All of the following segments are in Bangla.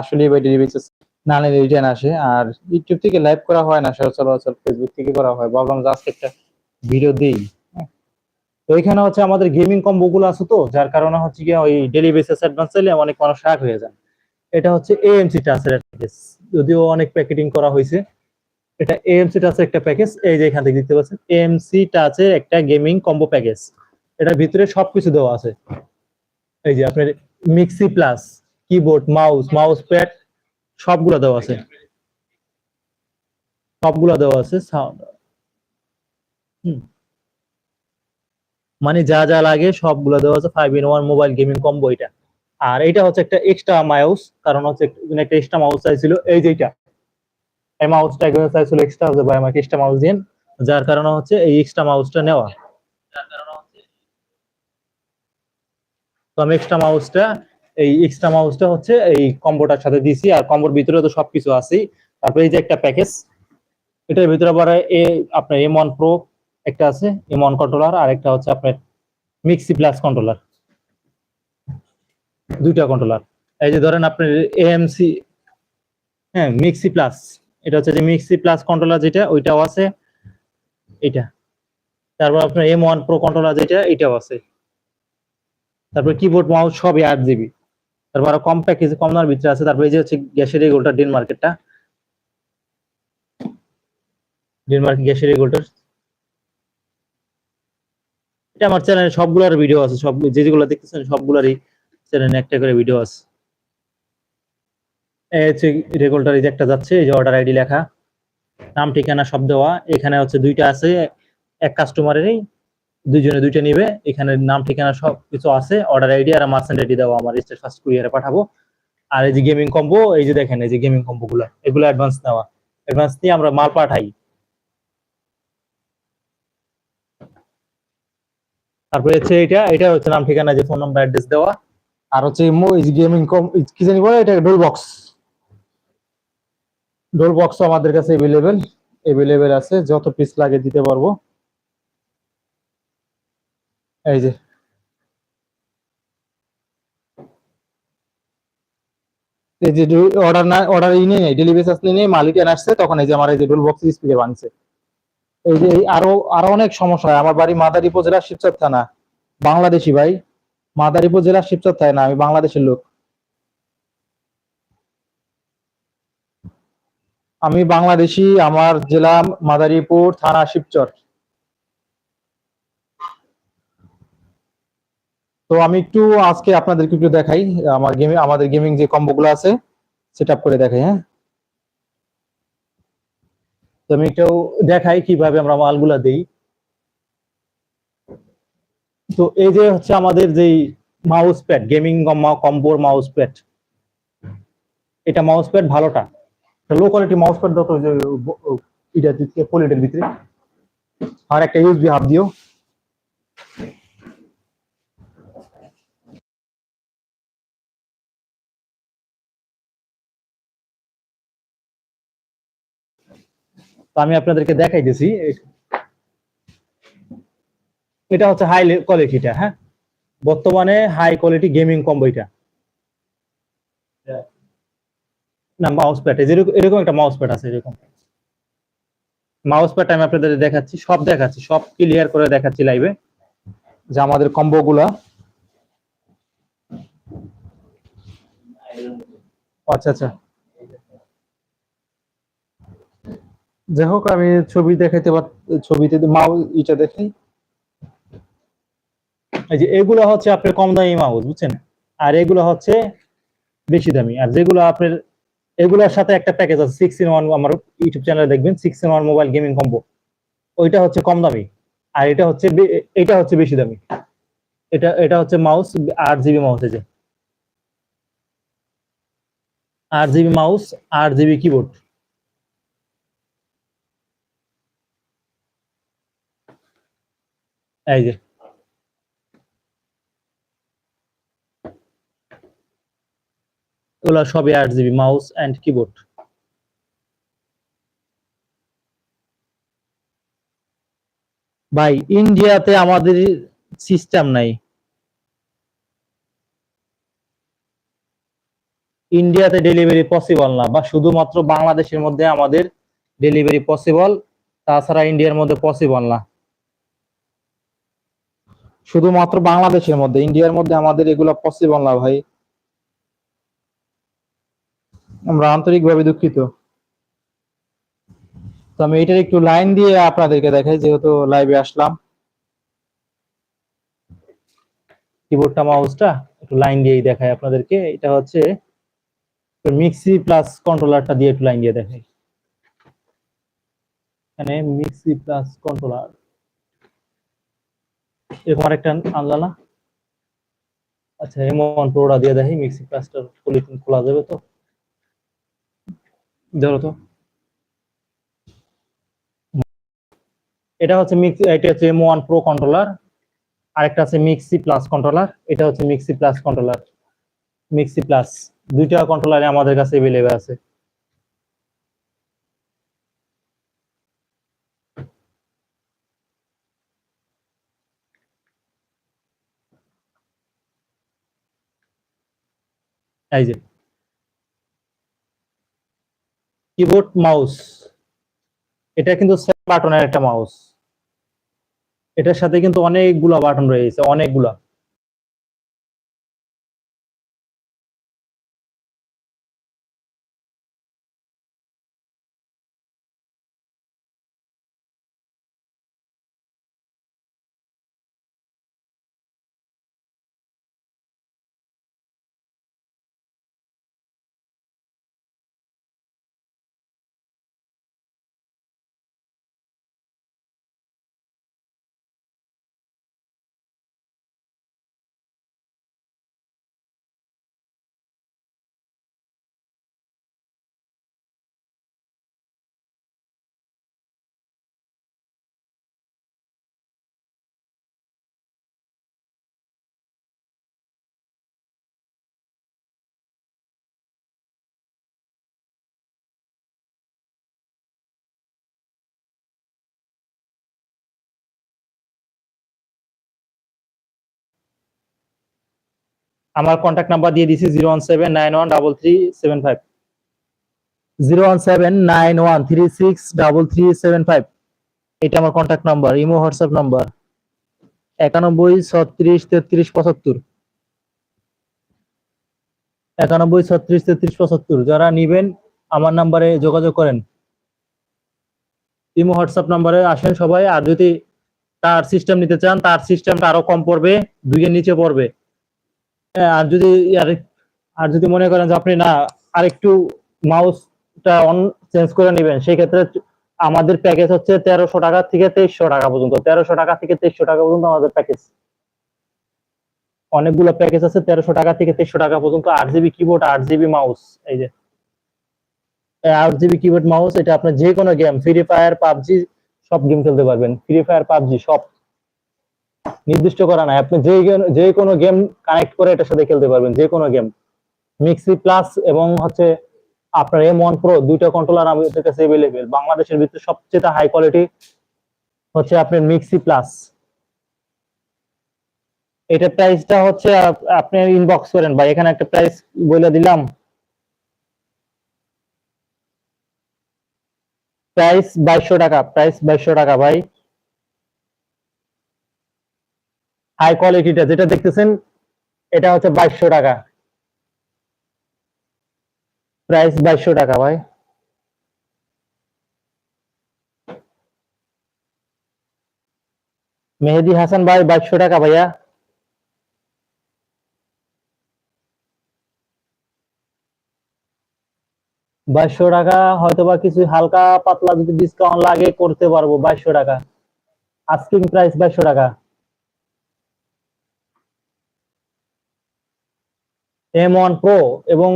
আসলে ভাই ডেলিভারি না নিলে রিটার্ন আসে। আর ইউটিউব থেকে লাইভ করা হয় না, সচরাচর ফেসবুক থেকে করা হয়। ভাবলাম আজকে একটা ভিডিও দিই। হ্যাঁ। তো এখানে হচ্ছে আমাদের গেমিং কম্বো গুলো আছে তো, যার কারণে হচ্ছে কি ওই ডেলি বেসিস অ্যাডভান্স চাইলে অনেক মানুষ রাগ হয়ে যান। এটা হচ্ছে এএমসি টাচের প্যাকেজ যদিও অনেক প্যাকেটিং করা হয়েছে। এটা এএমসি টাচের একটা প্যাকেজ এই যে এখান থেকে দেখতে পাচ্ছেন এএমসি টাচের একটা গেমিং কম্বো প্যাকেজ এটার ভিতরে সবকিছু দেওয়া আছে। এই যে আপনার mixie plus keyboard mouse mouse pad সবগুলা দেওয়া আছে। সবগুলা দেওয়া আছে সাউন্ড মানে যা যা লাগে সবগুলা দেওয়া আছে five in one mobile gaming combo এটা। আর এটা হচ্ছে একটা এক্সট্রা মাউস কারণ হচ্ছে একটা এক্সট্রা মাউস চাইছিল, এই যে এটা এই মাউসটা একজন চাইছিল এক্সট্রা হচ্ছে ভাই, আমাকে এক্সট্রা মাউস দিন যার কারণে হচ্ছে এই এক্সট্রা মাউসটা নেওয়া। তো আমি এক্সট্রা মাউসটা এই এক্সট্রা মাউসটা হচ্ছে এই কম্বোটার সাথে দিছি, আর কম্বোর ভিতরে তো সবকিছু আছে তারপরে এই যে একটা প্যাকেজ এটার ভিতরে আবার এ, আপনার এম ওয়ান প্রো একটা আছে এম ওয়ান কন্ট্রোলার আর একটা হচ্ছে আপনার মিক্সি প্লাস কন্ট্রোলার দুইটা কন্ট্রোলার এই যে ধরেন আপনার এএমসি হ্যাঁ মিক্সি প্লাস এটা হচ্ছে যে মিক্সি প্লাস কন্ট্রোলার যেটা, ওইটাও আছে। এটা তারপর আপনার এম ওয়ান প্রো কন্ট্রোলার যেটা, এটাও আছে। তারপর কিবোর্ড মাউস সবই আট জিবি তারপর আরও কম প্যাকেজ কম দামের ভিতরে আছে। তারপর এই যে হচ্ছে গ্যাসের রেগুলটা ডেনমার্কেরটা ডেনমার্ক গ্যাসের রেগুলটার এটা আমার চ্যানেলে সবগুলোর ভিডিও আছে। সব, যে যেগুলো দেখতেছেন সবগুলোরই চ্যানেলে একটা করে ভিডিও আছে। এই হচ্ছে রেগুলটার এই যে একটা যাচ্ছে, এই যে অর্ডার আইডি লেখা। নাম, ঠিকানা সব দেওয়া। এখানে হচ্ছে দুইটা আছে। এক কাস্টমারেরই দুইজনে দুইটা নিবে, এখানে নাম, ঠিকানা সব কিছু আছে অর্ডার আইডি আর মার্চেন্ট আইডি দেওয়া আমার স্টেট ফার্স্ট কুরিয়ারে পাঠাবো। আর এই যে গেমিং কম্বো এই যে দেখেন, এই যে গেমিং কম্বো গুলো, এগুলো অ্যাডভান্স নেওয়া। অ্যাডভান্স নিয়ে আমরা মাল পাঠাই। তারপরে হচ্ছে এটা এটা হচ্ছে নাম, ঠিকানা, যে ফোন নাম্বার অ্যাড্রেস দেওয়া। আর হচ্ছে গেমিং কম কি জানি বলে, এটা ডোল বক্স ডোল বক্স আমাদের কাছে এভেলেবেল এভেলেবেল আছে, যত পিস লাগে দিতে পারব। এই যে। এই যে অর্ডার না অর্ডার ই নেই ডেলিভারি আসলে নেই, মালিক এনে আসছে, তখন এই যে আমার এই যে ডোল বক্স স্পিকার বানছে এই যে আরও আরও অনেক সমস্যা হয়। আমার বাড়ি মাদারীপুর জেলা শিবচর থানা। বাংলাদেশি ভাই। মাদারীপুর জেলা শিবচর থানা, আমি বাংলাদেশের লোক। আমি বাংলাদেশি, আমার জেলা মাদারীপুর থানা শিবচর। তো আমি একটু আজকে আপনাদেরকে একটু দেখাই, আমার গেমিং আমাদের গেমিং যে কম্বো গুলো আছে সেট করে দেখাই হ্যাঁ? তো আমি একটু দেখাই কীভাবে আমরা মালগুলা দেই। তো এই যে হচ্ছে আমাদের যেই মাউস প্যাড গেমিং কম্বোর মাউস প্যাড এটা মাউস প্যাড ভালোটা। লো কোয়ালিটি মাউস প্যাড যত এটা কোয়ালিটির ভিতরে। আর একটা ইউএসবি হাব দিও। তো আমি আপনাদেরকে দেখাইতেছি এটা হচ্ছে হাই কোয়ালিটিটা হ্যাঁ? বর্তমানে হাই কোয়ালিটি গেমিং কম্বো এটা। না মাউস প্যাড এরকম একটা মাউস প্যাড আছে, এরকম। মাউস প্যাড আমি আপনাদের দেখাচ্ছি, সব দেখাচ্ছি, সব ক্লিয়ার করে দেখাচ্ছি লাইভে যে আমাদের কম্বো গুলা আচ্ছা আচ্ছা। যাই হোক, আমি ছবি দেখাইতে পার ছবিতে মাউস ইটা দেখাই। এই যে এগুলো হচ্ছে আপনার কম দামি মাউস, বুঝছেন? আর এগুলো হচ্ছে বেশি দামি। আর যেগুলো আপনার এগুলোর সাথে একটা প্যাকেজ আছে সিক্স ইন ওয়ান আমার ইউটিউব চ্যানেলে দেখবেন six in one mobile gaming combo ওইটা হচ্ছে কম দামি। আর এটা হচ্ছে এটা হচ্ছে বেশি দামি। এটা এটা হচ্ছে মাউস, আট জিবি মাউস, এই যে। আট জিবি মাউস, আট জিবি কিবোর্ড। এই যে। সবই আট জিবি মাউস অ্যান্ড কিবোর্ড ভাই, ইন্ডিয়াতে আমাদের সিস্টেম নাই। ইন্ডিয়াতে ডেলিভারি পসিবল না, বা শুধুমাত্র বাংলাদেশের মধ্যে আমাদের ডেলিভারি পসিবল তাছাড়া ইন্ডিয়ার মধ্যে পসিবল না। শুধুমাত্র বাংলাদেশের মধ্যে, ইন্ডিয়ার মধ্যে আমাদের এগুলো পসিবল না ভাই। আমরা আন্তরিকভাবে দুঃখিত। তো আমি এটার একটু লাইন দিয়ে আপনাদেরকে দেখাই, যেহেতু লাইভে আসলাম। কিবোর্ডটা মাউসটা একটু লাইন দিয়েই দেখাই আপনাদেরকে। এটা হচ্ছে মিক্সি প্লাস কন্ট্রোলারটা দিয়ে একটু লাইন দিয়ে দেখাই। এখানে মিক্সি প্লাস কন্ট্রোলার এরকম আরেকটা আনলা না আচ্ছা এমন প্রোডা দিয়ে দেখি মিক্সি প্লাসটার পলিথিন খোলা যাবে তো? ধরো তো। এটা হচ্ছে মিক্স এটা হচ্ছে এম ওয়ান প্রো কন্ট্রোলার আরেকটা আছে মিক্সি প্লাস কন্ট্রোলার এটা হচ্ছে Mixie plus controller Mixie plus দুইটা কন্ট্রোলারে আমাদের কাছে এভেলেবেল আছে। এই যে। কিবোর্ড মাউস এটা কিন্তু বাটনের একটা মাউস এটার সাথে কিন্তু অনেকগুলা বাটন রয়েছে, অনেকগুলা। আমার কন্ট্যাক্ট নাম্বার দিয়ে দিছি zero one seven nine one double three seven five zero one seven nine one three six double three seven five এটা আমার contact number imo WhatsApp number একানব্বই, ছত্রিশ, তেত্রিশ, পঁচাত্তর। একানব্বই, ছত্রিশ, তেত্রিশ, পঁচাত্তর। যারা নিবেন, আমার নাম্বারে যোগাযোগ করেন। ইমো হোয়াটসঅ্যাপ নাম্বারে আসেন সবাই। আর যদি তার সিস্টেম নিতে চান, তার সিস্টেমটা আরও কম পড়বে, দুইয়ের নিচে পড়বে। আর যদি আর আর যদি মনে করেন যে আপনি না আরেকটু মাউসটা অন চেঞ্জ করে নেবেন, সেই ক্ষেত্রে আমাদের প্যাকেজ হচ্ছে তেরোশো টাকা থেকে তেইশশো টাকা পর্যন্ত। তেরোশো টাকা থেকে তেইশশো টাকা পর্যন্ত আমাদের প্যাকেজ অনেকগুলো প্যাকেজ আছে তেরোশো টাকা থেকে তেইশশো টাকা পর্যন্ত। আট জিবি কিবোর্ড আট জিবি মাউস এই যে। আট জিবি কিবোর্ড মাউস এটা আপনার যে কোনো গেম ফ্রি ফায়ার পাবজি, সব গেম খেলতে পারবেন। ফ্রি ফায়ার পাবজি, সব। নির্দিষ্ট করা নাই। আপনি যে কোনো গেম কানেক্ট করে এটার সাথে খেলতে পারবেন, যে কোনো গেম মিক্সি প্লাস এবং হচ্ছে আপনার এম ওয়ান প্রো দুইটা কন্ট্রোলার আমাদের কাছে এভেলেবেল বাংলাদেশের ভিতরে সবচেয়ে হাই কোয়ালিটি হচ্ছে আপনার মিক্সি প্লাস এটা প্রাইসটা হচ্ছে আপনি ইনবক্স করেন ভাই। এখানে একটা প্রাইস বলে দিলাম। প্রাইস বাইশশো টাকা প্রাইস বাইশশো টাকা ভাই। হাই কোয়ালিটিটা যেটা দেখতেছেন, এটা হচ্ছে বাইশশো টাকা। প্রাইস বাইশশো টাকা ভাই। মেহেদি হাসান ভাই, বাইশশো টাকা ভাইয়া। বাইশশো টাকা হয়তো বা কিছু হালকা পাতলা যদি ডিসকাউন্ট লাগে, করতে পারব বাইশশো টাকা। আস্কিং প্রাইস বাইশশো টাকা। এম ওয়ান প্রো এবং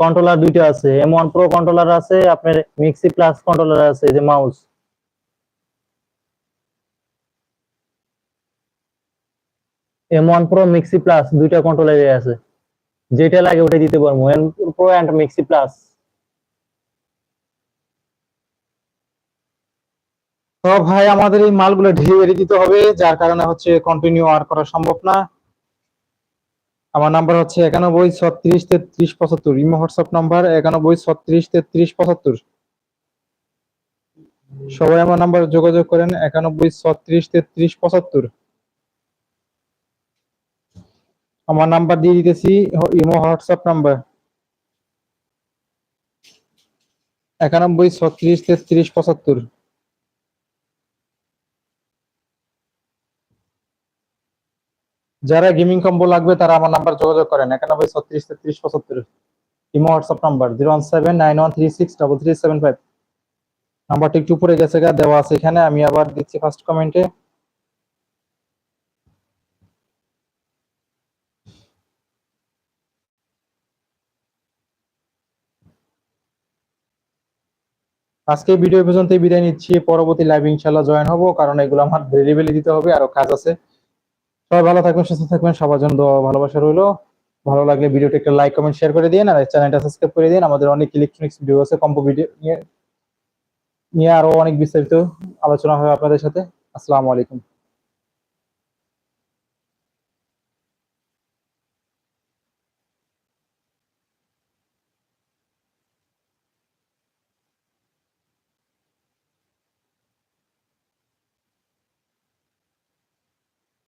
কন্ট্রোলার দুইটা আছে। এম ওয়ান প্রো কন্ট্রোলার আছে, আপনার মিক্সি প্লাস কন্ট্রোলার আছে যে মাউস এম ওয়ান প্রো মিক্সি প্লাস দুইটা কন্ট্রোলারে আছে। যেটা লাগে ওটা দিতে পারব। এম প্রো অ্যান্ড মিক্সি প্লাস তো ভাই, আমাদের এই মালগুলো ডেলিভারি দিতে হবে, যার কারণে হচ্ছে কন্টিনিউ আর করা সম্ভব না। আমার নাম্বার হচ্ছে একানব্বই ছত্রিশ তেত্রিশ পঁচাত্তর। ইমো হোয়াটসঅ্যাপ নাম্বার একানব্বই ছত্রিশ তেত্রিশ পঁচাত্তর। সবাই আমার নাম্বার যোগাযোগ করেন, একানব্বই ছত্রিশ তেত্রিশ পঁচাত্তর। আমার নাম্বার দিয়ে দিতেছি ইমো হোয়াটসঅ্যাপ নাম্বার একানব্বই ছত্রিশ তেত্রিশ পঁচাত্তর। যারা গেমিং কম্বো লাগবে তারা আমার নাম্বার যোগাযোগ করেন। একানব্বই, ছত্রিশ, তেত্রিশ, পঁচাত্তর। Imo WhatsApp number zero one seven, nine one, three six, double three seven five. নাম্বারটা একটু উপরে গেছে গা, দেওয়া আছে এখানে। আমি আবার দিচ্ছি ফার্স্ট কমেন্টে আজকে ভিডিও পর্যন্তই বিদায় নিচ্ছি। পরবর্তী লাইভ ইনশাল্লাহ জয়েন হব, কারণ এগুলো আমার ডেলিভারি দিতে হবে, আরও কাজ আছে। সবাই ভালো থাকবেন, সুস্থ থাকবেন, সবার জন্য ভালোবাসা রইল। ভালো লাগলে ভিডিওটা একটা লাইক কমেন্ট শেয়ার করে দিন আর চ্যানেলটা সাবস্ক্রাইব করে দিন আমাদের অনেক ইলেকট্রনিক্স ভিডিও আছে কম্পো ভিডিও নিয়ে নিয়ে আরও অনেক বিস্তারিত আলোচনা হবে আপনাদের সাথে। আসসালামু আলাইকুম।